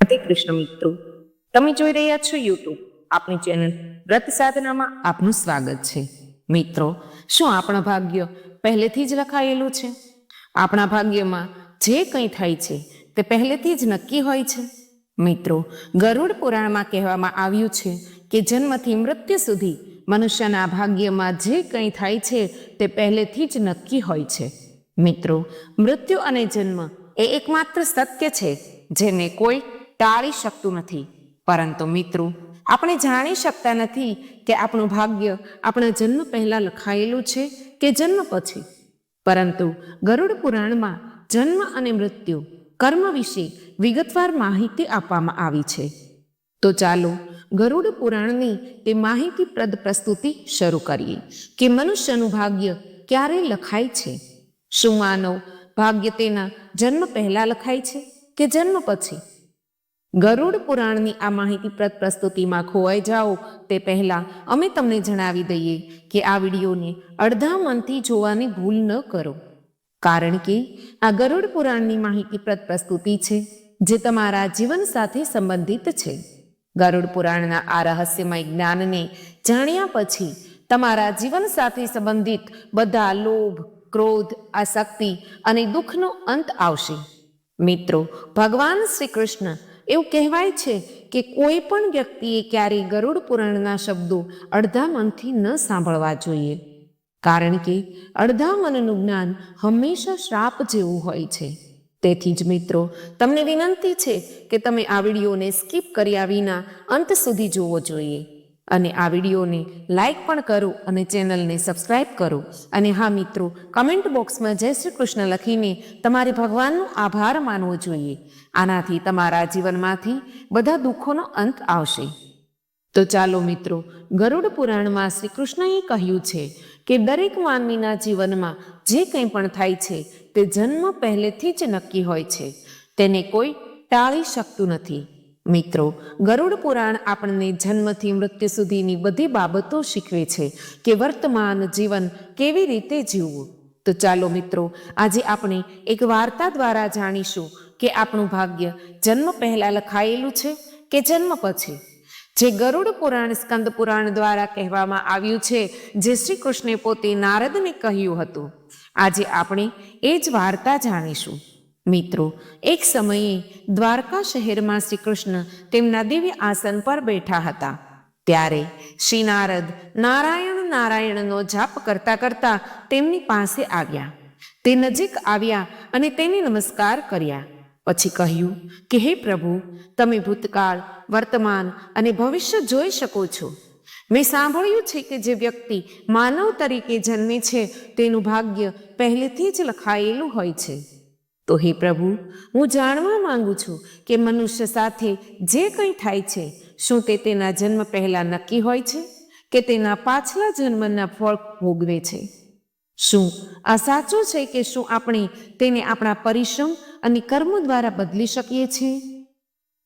રાધે કૃષ્ણ મિત્રો. તમે જોઈ રહ્યા છો યુટ્યુબ આપણી ચેનલ વ્રત સાધનામાં આપનું સ્વાગત છે. મિત્રો, શું આપણા ભાગ્ય પહેલેથી જ લખાયેલું છે? આપણા ભાગ્યમાં જે કંઈ થાય છે, તે પહેલેથી જ નક્કી હોય છે. મિત્રો, ગરુડ પુરાણમાં કહેવામાં આવ્યું છે કે જન્મથી મૃત્યુ સુધી મનુષ્યના ભાગ્યમાં જે કંઈ થાય છે, તે પહેલેથી જ નક્કી હોય છે. મિત્રો, મૃત્યુ અને જન્મ એ એકમાત્ર સત્ય છે, જેને કોઈ ટાળી શકતું નથી. પરંતુ મિત્રો, આપણે જાણી શકતા નથી કે આપણું ભાગ્ય આપણા જન્મ પહેલાં લખાયેલું છે કે જન્મ પછી. પરંતુ ગરુડ પુરાણમાં જન્મ અને મૃત્યુ, કર્મ વિશે વિગતવાર માહિતી આપવામાં આવી છે. તો ચાલો ગરુડ પુરાણની તે માહિતીપ્રદ પ્રસ્તુતિ શરૂ કરીએ કે મનુષ્યનું ભાગ્ય ક્યારે લખાય છે? શું માનવ ભાગ્ય તેના જન્મ પહેલાં લખાય છે કે જન્મ પછી? ગરુડ પુરાણની આ માહિતીપ્રદ પ્રસ્તુતિમાં ખોવાઈ જાઓ. તે પહેલાં અમે તમને જણાવી દઈએ કે આ વિડીયોને અડધા મનથી જોવાની ભૂલ ન કરો. કારણ કે આ ગરુડ પુરાણની માહિતીપ્રદ પ્રસ્તુતિ છે, જે તમારા જીવન સાથે સંબંધિત છે. ગરુડ પુરાણના આ રહસ્યમય જ્ઞાનને જાણ્યા પછી તમારા જીવન સાથે સંબંધિત બધા લોભ, ક્રોધ, આસક્તિ અને દુઃખનો અંત આવશે. મિત્રો, ભગવાન શ્રી કૃષ્ણ એવું કહેવાય છે કે કોઈ પણ વ્યક્તિએ ક્યારેય ગરુડ પુરાણના શબ્દો અડધા મનથી ન સાંભળવા જોઈએ. કારણ કે અડધા મનનું જ્ઞાન હંમેશા શ્રાપ જેવું હોય છે. તેથી જ મિત્રો, તમને વિનંતી છે કે તમે આ વિડીયોને સ્કીપ કર્યા વિના અંત સુધી જોવો જોઈએ. અને આ વિડીયોને લાઈક પણ કરો અને ચેનલને સબસ્ક્રાઈબ કરો. અને હા મિત્રો, કમેન્ટ બોક્સમાં જય શ્રી કૃષ્ણ લખીને તમારે ભગવાનનો આભાર માનવો જોઈએ. આનાથી તમારા જીવનમાંથી બધા દુઃખોનો અંત આવશે. તો ચાલો મિત્રો, ગરુડ પુરાણમાં શ્રી કૃષ્ણએ કહ્યું છે કે દરેક માનવીના જીવનમાં જે કંઈ પણ થાય છે, તે જન્મ પહેલેથી જ નક્કી હોય છે. તેને કોઈ ટાળી શકતું નથી. મિત્રો, ગરુડ પુરાણ આપણને જન્મથી મૃત્યુ સુધીની બધી બાબતો શીખવે છે કે વર્તમાન જીવન કેવી રીતે જીવવું. તો ચાલો મિત્રો, આજે આપણે એક વાર્તા દ્વારા જાણીશું કે આપણું ભાગ્ય જન્મ પહેલા લખાયેલું છે કે જન્મ પછી. જે ગરુડ પુરાણ સ્કંદ પુરાણ દ્વારા કહેવામાં આવ્યું છે, જે શ્રી કૃષ્ણે પોતે નારદને કહ્યું હતું. આજે આપણે એ જ વાર્તા જાણીશું. મિત્રો, એક સમયે દ્વારકા શહેરમાં શ્રી કૃષ્ણ તેમના દિવ્ય આસન પર બેઠા હતા. ત્યારે શ્રી નારદ નારાયણ નારાયણનો જાપ કરતા કરતા તેમની પાસે આવ્યા. તે નજીક આવ્યા અને તેને નમસ્કાર કર્યા. પછી કહ્યું, કે હે પ્રભુ, તમે ભૂતકાળ, વર્તમાન અને ભવિષ્ય જોઈ શકો છો. મેં સાંભળ્યું છે કે જે વ્યક્તિ માનવ તરીકે જન્મે છે તેનું ભાગ્ય પહેલેથી જ લખાયેલું હોય છે. તો હે પ્રભુ, હું જાણવા માંગુ છું કે મનુષ્ય સાથે જે કંઈ થાય છે, શું તે તેના જન્મ પહેલા નક્કી હોય છે કે તેના પાછલા જન્મના ફળ ભોગવે છે? શું આ સાચું છે કે શું આપણે તેને આપણા પરિશ્રમ અને કર્મ દ્વારા બદલી શકીએ છીએ?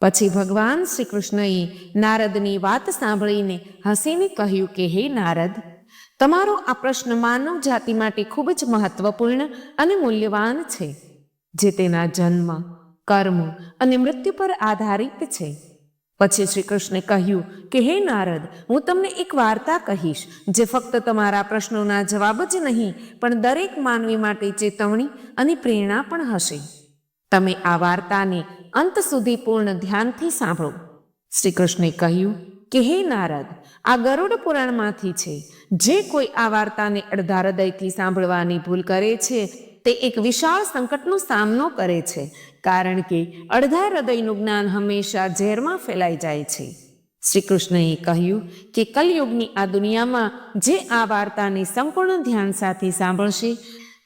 પછી ભગવાન શ્રી કૃષ્ણએ નારદની વાત સાંભળીને હસીને કહ્યું કે, હે નારદ, તમારો આ પ્રશ્ન માનવ જાતિ માટે ખૂબ જ મહત્વપૂર્ણ અને મૂલ્યવાન છે. જે તેના જન્મ, કર્મ અને મૃત્યુ પર આધારિત છે. પછી શ્રી કૃષ્ણે કહ્યું કે, હે નારદ, હું તમને એક વાર્તા કહીશ, જે ફક્ત તમારા પ્રશ્નોના જવાબ જ નહીં, પણ દરેક માનવી માટે ચેતવણી અને પ્રેરણા પણ હશે. તમે આ વાર્તાને અંત સુધી પૂર્ણ ધ્યાનથી સાંભળો. શ્રી કૃષ્ણે કહ્યું કે, હે નારદ, આ ગરુડ પુરાણમાંથી છે. જે કોઈ આ વાર્તાને અડધા હૃદયથી સાંભળવાની ભૂલ કરે છે તે એક વિશાળ સંકટનો સામનો કરે છે, કારણ કે અડધા હૃદયનું જ્ઞાન હંમેશા ઝેરમાં ફેલાઈ જાય છે. શ્રી કૃષ્ણએ કહ્યું કે કલયુગની આ દુનિયામાં જે આ વાર્તાને સંપૂર્ણ ધ્યાન સાથે સાંભળશે,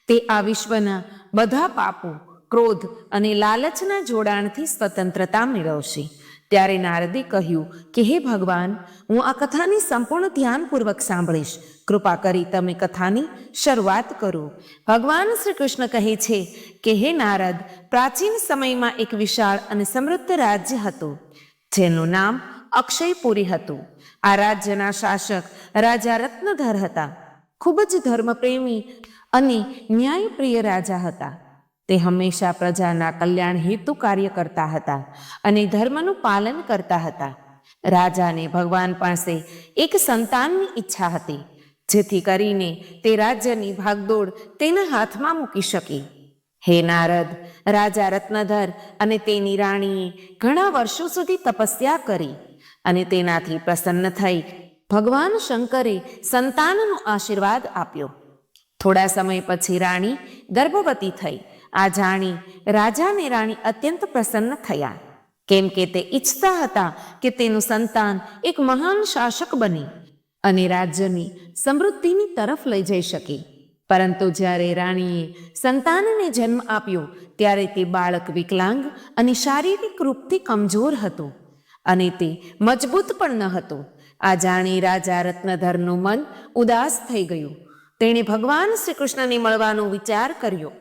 તે આ વિશ્વના બધા પાપો, ક્રોધ અને લાલચના જોડાણથી સ્વતંત્રતા મેળવશે. ત્યારે નારદે કહ્યું, કે હે ભગવાન, હું આ કથાની સંપૂર્ણ ધ્યાનપૂર્વક સાંભળીશ. કૃપા કરી તમે કથાની શરૂઆત કરો. ભગવાન શ્રી કૃષ્ણ કહે છે કે, હે નારદ, પ્રાચીન સમયમાં એક વિશાળ અને સમૃદ્ધ રાજ્ય હતું, જેનું નામ અક્ષયપુરી હતું. આ રાજ્યના શાસક રાજા રત્નધર હતા. ખૂબ જ ધર્મપ્રેમી અને ન્યાયપ્રિય રાજા હતા. તે હંમેશા પ્રજાના કલ્યાણ હેતુ કાર્ય કરતા હતા અને ધર્મનું પાલન કરતા હતા. રાજાને ભગવાન પાસે એક સંતાનની ઈચ્છા હતી, જેથી કરીને તે રાજ્યની ભાગદોડ તેના હાથમાં મૂકી શકી. હે નારદ, રાજા રત્નધર અને તેની રાણીએ ઘણા વર્ષો સુધી તપસ્યા કરી અને તેનાથી પ્રસન્ન થઈ ભગવાન શંકરે સંતાનનો આશીર્વાદ આપ્યો. થોડા સમય પછી રાણી ગર્ભવતી થઈ. આ જાણી રાજા અને રાણી અત્યંત પ્રસન્ન થયા. કેમ કે તે ઈચ્છતા હતા કે તેનું સંતાન એક મહાન શાસક બને અને રાજ્યની સમૃદ્ધિની તરફ લઈ જઈ શકે. પરંતુ જ્યારે રાણીએ સંતાનને જન્મ આપ્યો, ત્યારે તે બાળક વિકલાંગ અને શારીરિક રૂપથી કમજોર હતું અને તે મજબૂત પણ ન હતો. આ જાણી રાજા રત્નધરનું મન ઉદાસ થઈ ગયું. તેણે ભગવાન શ્રી કૃષ્ણને મળવાનો વિચાર કર્યો.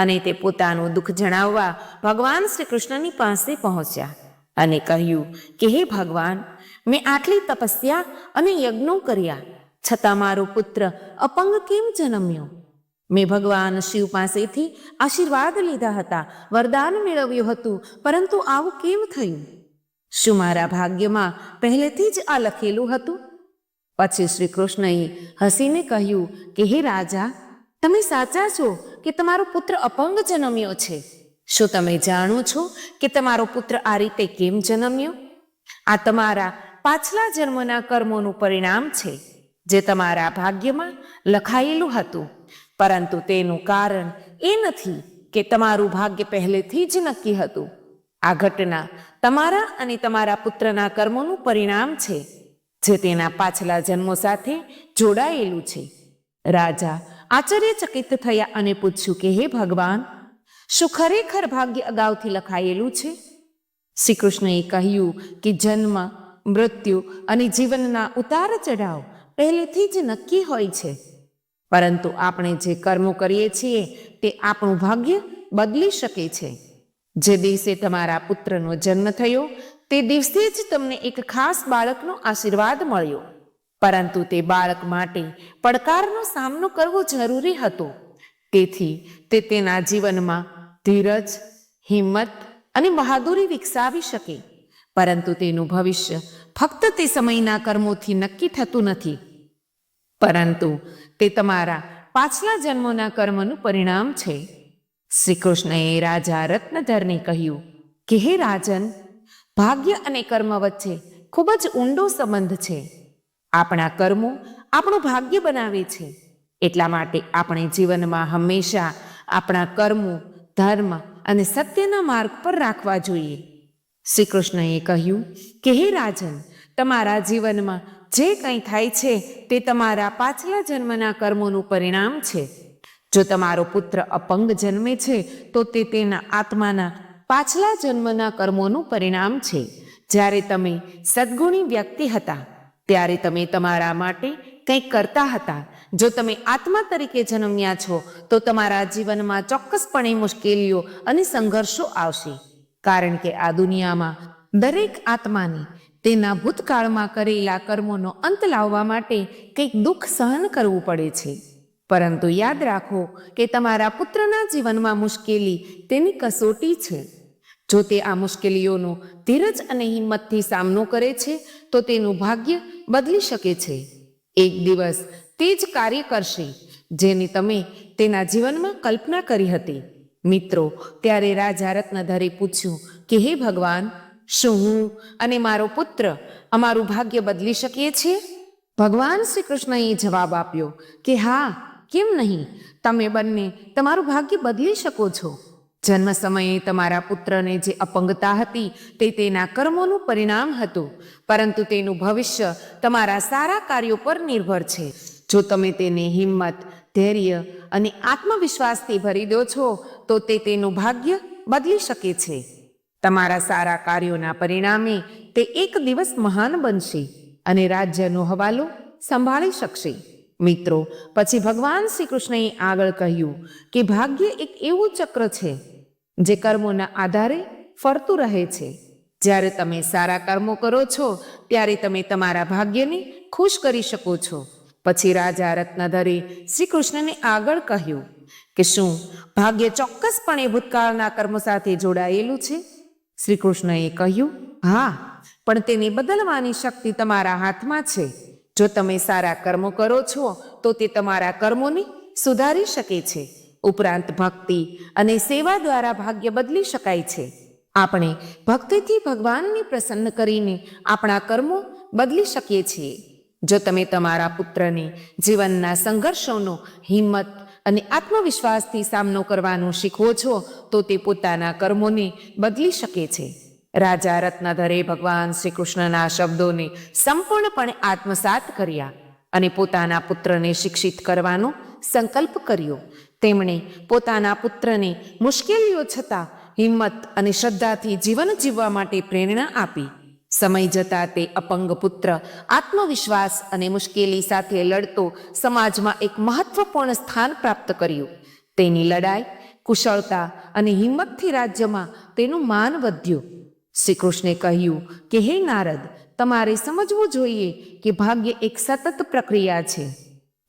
અને તે પોતાનું દુઃખ જણાવવા ભગવાન શ્રી કૃષ્ણની પાસે પહોંચ્યા અને કહ્યું કે, હે ભગવાન, મેં આટલી તપસ્યા અને યજ્ઞો કર્યા. છતાં મારો પુત્ર અપંગ કેમ જન્મ્યો? મેં ભગવાન શિવ પાસેથી આશીર્વાદ લીધા હતા, વરદાન મેળવ્યું હતું, પરંતુ આવું કેમ થયું? શું મારા ભાગ્યમાં પહેલેથી જ આ લખેલું હતું? પછી શ્રી કૃષ્ણએ હસીને કહ્યું કે, હે રાજા તમે સાચા છો કે તમારો પુત્ર અપંગ જન્મ્યો છે? શું તમે જાણો છો કે તમારો પુત્ર આ રીતે કેમ જન્મ્યો? આ તમારા પાછલા જન્મના કર્મોનું પરિણામ છે, જે તમારા ભાગ્યમાં લખાયેલું હતું. પરંતુ તેનું કારણ એ નથી કે તમારું ભાગ્ય પહેલેથી જ નક્કી હતું. આ ઘટના તમારા અને તમારા પુત્રના કર્મોનું પરિણામ છે, જે તેના પાછલા જન્મો સાથે જોડાયેલું છે. રાજા આશ્ચર્યચકિત થયા અને પૂછ્યું કે, હે ભગવાન, શું ખરેખર ભાગ્ય અગાઉથી લખાયેલું છે? શ્રી કૃષ્ણએ કહ્યું કે, જન્મ, મૃત્યુ અને જીવનના ઉતાર ચઢાવ પહેલેથી જ નક્કી હોય છે. પરંતુ આપણે જે કર્મો કરીએ છીએ, તે આપણું ભાગ્ય બદલી શકે છે. જે દિવસે તમારા પુત્રનો જન્મ થયો, તે દિવસે જ તમને એક ખાસ બાળકનો આશીર્વાદ મળ્યો. પરંતુ તે બાળક માટે પડકારનો સામનો કરવો જરૂરી હતો. તેથી તે તેના જીવનમાં ધીરજ, હિંમત અને બહાદુરી વિકસાવી શકે. પરંતુ તેનું ભવિષ્ય ફક્ત તે સમયના કર્મોથી નક્કી થતું નથી. પરંતુ તે તમારા પાછલા જન્મોના કર્મનું પરિણામ છે. શ્રી કૃષ્ણએ રાજા રત્નધરને કહ્યું કે, હે રાજન, ભાગ્ય અને કર્મ વચ્ચે ખૂબ જ ઊંડો સંબંધ છે. આપણા કર્મો આપણું ભાગ્ય બનાવે છે. એટલા માટે આપણે જીવનમાં હંમેશા આપણા કર્મો, ધર્મ અને સત્યના માર્ગ પર રાખવા જોઈએ. શ્રી કૃષ્ણએ કહ્યું કે, હે રાજન, તમારા જીવનમાં જે કંઈ થાય છે તે તમારા પાછલા જન્મના કર્મોનું પરિણામ છે. જો તમારો પુત્ર અપંગ જન્મે છે, તો તે તેના આત્માના પાછલા જન્મના કર્મોનું પરિણામ છે. જ્યારે તમે સદ્ગુણી વ્યક્તિ હતા ત્યારે તમે તમારા માટે કંઈક કરતા હતા. જો તમે આત્મા તરીકે જન્મ્યા છો, તો તમારા જીવનમાં ચોક્કસપણે મુશ્કેલીઓ અને સંઘર્ષો આવશે. કારણ કે આ દુનિયામાં દરેક આત્માને તેના ભૂતકાળમાં કરેલા કર્મોનો અંત લાવવા માટે કંઈક દુઃખ સહન કરવું પડે છે. પરંતુ યાદ રાખો કે તમારા પુત્રના જીવનમાં મુશ્કેલી તેની કસોટી છે. જો તે આ મુશ્કેલીઓનો ધીરજ અને હિંમતથી સામનો કરે છે, તો તેનું ભાગ્ય બદલી શકે છે. એક દિવસ તે જ કાર્ય કરશે, જેની તમે તેના જીવનમાં કલ્પના કરી હતી. મિત્રો, ત્યારે રાજા રત્નધરે પૂછ્યું કે, હે ભગવાન, શું હું અને મારો પુત્ર અમારું ભાગ્ય બદલી શકીએ છીએ? ભગવાન શ્રી કૃષ્ણએ જવાબ આપ્યો કે, હા, કેમ નહીં? તમે બંને તમારું ભાગ્ય બદલી શકો છો. જન્મ સમયે તમારા પુત્રને જે અપંગતા હતી તે તેના કર્મોનું પરિણામ હતું. પરંતુ તેનું ભવિષ્ય તમારા સારા કાર્યો પર નિર્ભર છે. જો તમે તેને હિંમત, ધૈર્ય અને આત્મવિશ્વાસથી ભરી દો છો, તો તે તેનું ભાગ્ય બદલી શકે છે. તમારા સારા કાર્યોના પરિણામે તે એક દિવસ મહાન બનશે અને રાજ્યનો હવાલો સંભાળી શકશે. મિત્રો, પછી ભગવાન શ્રી કૃષ્ણએ આગળ કહ્યું કે ભાગ્ય એક એવું ચક્ર છે જે કર્મોના આધારે ફરતું રહે છે. જ્યારે તમે સારા કર્મો કરો છો, ત્યારે તમે તમારા ભાગ્યને ખુશ કરી શકો છો. પછી રાજા રત્નધરે શ્રી કૃષ્ણને આગળ કહ્યું કે શું ભાગ્ય ચોક્કસપણે ભૂતકાળના કર્મ સાથે જોડાયેલું છે? શ્રી કૃષ્ણએ કહ્યું, હા, પણ તેને બદલવાની શક્તિ તમારા હાથમાં છે. જો તમે સારા કર્મો કરો છો, તો તે તમારા કર્મોને સુધારી શકે છે. ઉપરાંત ભક્તિ અને સેવા દ્વારા ભાગ્ય બદલી શકાય છે. આપણે ભક્તિથી ભગવાનને પ્રસન્ન કરીને આપણા કર્મો બદલી શકીએ છીએ. જો તમે તમારા પુત્રને જીવનના સંઘર્ષોનો હિંમત અને આત્મવિશ્વાસથી સામનો કરવાનું શીખવો છો, તો તે પોતાના કર્મોને બદલી શકે છે. રાજા રત્નધરે ભગવાન શ્રી કૃષ્ણના શબ્દોને સંપૂર્ણપણે આત્મસાત કર્યા અને પોતાના પુત્રને શિક્ષિત કરવાનો સંકલ્પ કર્યો. તેમણે પોતાના પુત્રને મુશ્કેલીઓ છતાં હિંમત અને શ્રદ્ધાથી જીવન જીવવા માટે પ્રેરણા આપી. સમય જતાં તે અપંગ પુત્ર આત્મવિશ્વાસ અને મુશ્કેલી સાથે લડતો સમાજમાં એક મહત્વપૂર્ણ સ્થાન પ્રાપ્ત કર્યું. તેની લડાઈ, કુશળતા અને હિંમતથી રાજ્યમાં તેનું માન વધ્યું. શ્રી કૃષ્ણે કહ્યું, કે હે નારદ, તમારે સમજવું જોઈએ કે ભાગ્ય એક સતત પ્રક્રિયા છે.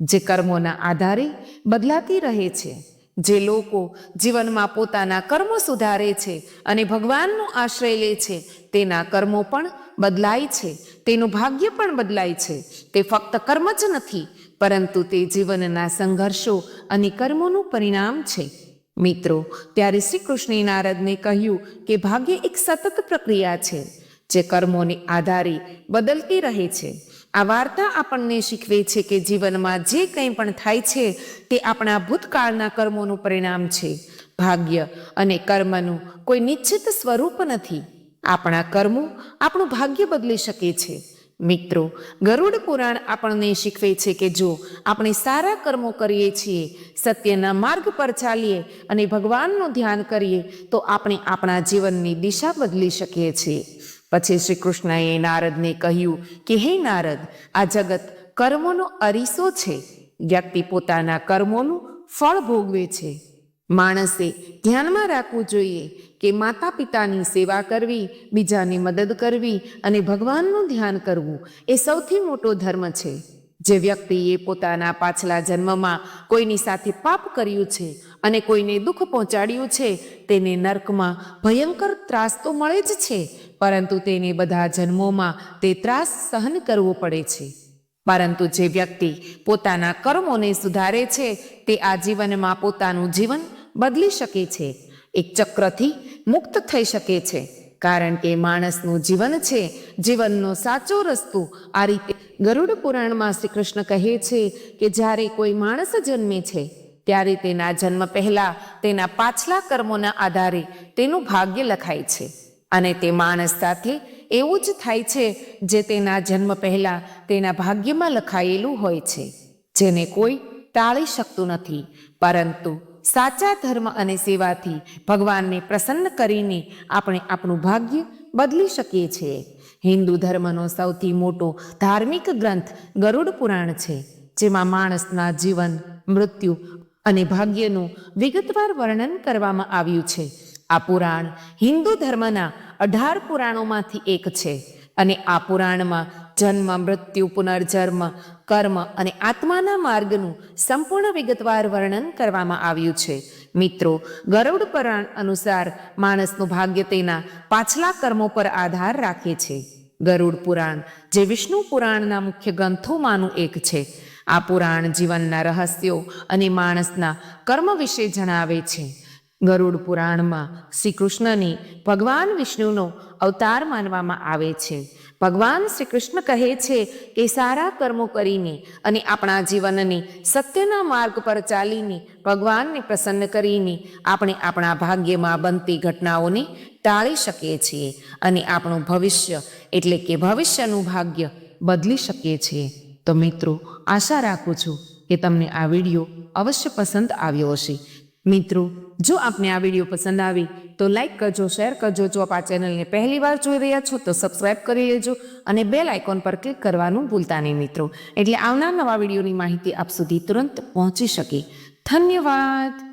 જે કર્મોના આધારે બદલાતી રહે છે. જે લોકો જીવનમાં પોતાના કર્મો સુધારે છે અને ભગવાનનો આશ્રય લે છે, તેના કર્મો પણ બદલાય છે. તેનું ભાગ્ય પણ બદલાય છે. તે ફક્ત કર્મ જ નથી, પરંતુ તે જીવનના સંઘર્ષો અને કર્મોનું પરિણામ છે. મિત્રો, ત્યારે શ્રી કૃષ્ણે નારદને કહ્યું કે ભાગ્ય એક સતત પ્રક્રિયા છે, જે કર્મોને આધારે બદલતી રહે છે. આ વાર્તા આપણને શીખવે છે કે જીવનમાં જે કંઈ પણ થાય છે, તે આપણા ભૂતકાળના કર્મોનું પરિણામ છે. ભાગ્ય અને કર્મનું કોઈ નિશ્ચિત સ્વરૂપ નથી. આપણા કર્મો આપણું ભાગ્ય બદલી શકે છે. મિત્રો, ગરુડ પુરાણ આપણને શીખવે છે કે જો આપણે સારા કર્મો કરીએ છીએ, સત્યના માર્ગ પર ચાલીએ અને ભગવાનનું ધ્યાન કરીએ, તો આપણે આપણા જીવનની દિશા બદલી શકીએ છીએ. પછી શ્રી કૃષ્ણએ નારદને કહ્યું કે, હે નારદ, આ જગત કર્મોનો અરીસો છે. વ્યક્તિ પોતાના કર્મોનું ફળ ભોગવે છે. માણસે ધ્યાનમાં રાખવું જોઈએ કે માતા પિતાની સેવા કરવી, બીજાની મદદ કરવી અને ભગવાનનું ધ્યાન કરવું એ સૌથી મોટો ધર્મ છે. જે વ્યક્તિએ પોતાના પાછલા જન્મમાં કોઈની સાથે પાપ કર્યું છે અને કોઈને દુઃખ પહોંચાડ્યું છે, તેને નર્કમાં ભયંકર ત્રાસ તો મળે જ છે, પરંતુ તેને બધા જન્મોમાં તે ત્રાસ સહન કરવો પડે છે. પરંતુ જે વ્યક્તિ પોતાના કર્મોને સુધારે છે, તે આ જીવનમાં પોતાનું જીવન બદલી શકે છે. એક ચક્રથી મુક્ત થઈ શકે છે. કારણ કે માણસનું જીવન છે, જીવનનો સાચો રસ્તો આ રીતે ગરુડ પુરાણમાં શ્રી કૃષ્ણ કહે છે કે જ્યારે કોઈ માણસ જન્મે છે, ત્યારે તેના જન્મ પહેલા તેના પાછલા કર્મોના આધારે તેનું ભાગ્ય લખાય છે. અને તે માણસ સાથે એવું જ થાય છે જે તેના જન્મ પહેલા તેના ભાગ્યમાં લખાયેલું હોય છે, જેને કોઈ ટાળી શકતું નથી. પરંતુ સાચા ધર્મ અને સેવાથી ભગવાનને પ્રસન્ન કરીને આપણે આપણું ભાગ્ય બદલી શકીએ છીએ હિન્દુ ધર્મનો સૌથી મોટો ધાર્મિક ગ્રંથ ગરુડ પુરાણ છે, જેમાં માણસના જીવન, મૃત્યુ અને ભાગ્યનું વિગતવાર વર્ણન કરવામાં આવ્યું છે. આ પુરાણ હિન્દુ ધર્મના અઢાર પુરાણોમાંથી એક છે અને આ પુરાણમાં જન્મ, મૃત્યુ, પુનર્જન્મ કર્મ અને આત્માના માર્ગનું સંપૂર્ણ વિગતવાર વર્ણન કરવામાં આવ્યું છે. મિત્રો, ગરુડ પુરાણ અનુસાર માણસનું ભાગ્ય તેના પાછલા કર્મો પર આધાર રાખે છે. ગરુડ પુરાણ, જે વિષ્ણુ પુરાણના મુખ્ય ગ્રંથોમાંનું એક છે. આ પુરાણ જીવનના રહસ્યો અને માણસના કર્મ વિશે જણાવે છે. ગરુડ પુરાણમાં શ્રી કૃષ્ણને ભગવાન વિષ્ણુનો અવતાર માનવામાં આવે છે. ભગવાન શ્રી કૃષ્ણ કહે છે કે સારા કર્મો કરીને અને આપણા જીવનને સત્યના માર્ગ પર ચાલીને ભગવાનને પ્રસન્ન કરીને આપણે આપણા ભાગ્યમાં બનતી ઘટનાઓને ટાળી શકીએ છીએ અને આપણું ભવિષ્ય એટલે કે ભવિષ્યનું ભાગ્ય બદલી શકીએ છીએ. તો મિત્રો, આશા રાખું છું કે તમને આ વીડિયો અવશ્ય પસંદ આવ્યો હશે. મિત્રો, જો આપને આ વીડિયો પસંદ આવી, તો લાઈક કરજો, શેર કરજો. જો આપ આ ચેનલને પહેલી વાર જોઈ રહ્યા છો, તો સબસ્ક્રાઇબ કરી લેજો અને બેલ આઇકોન પર ક્લિક કરવાનું ભૂલતા નહીં મિત્રો. એટલે આવનાર નવા વિડીયોની માહિતી આપ સુધી તુરંત પહોંચી શકે. ધન્યવાદ.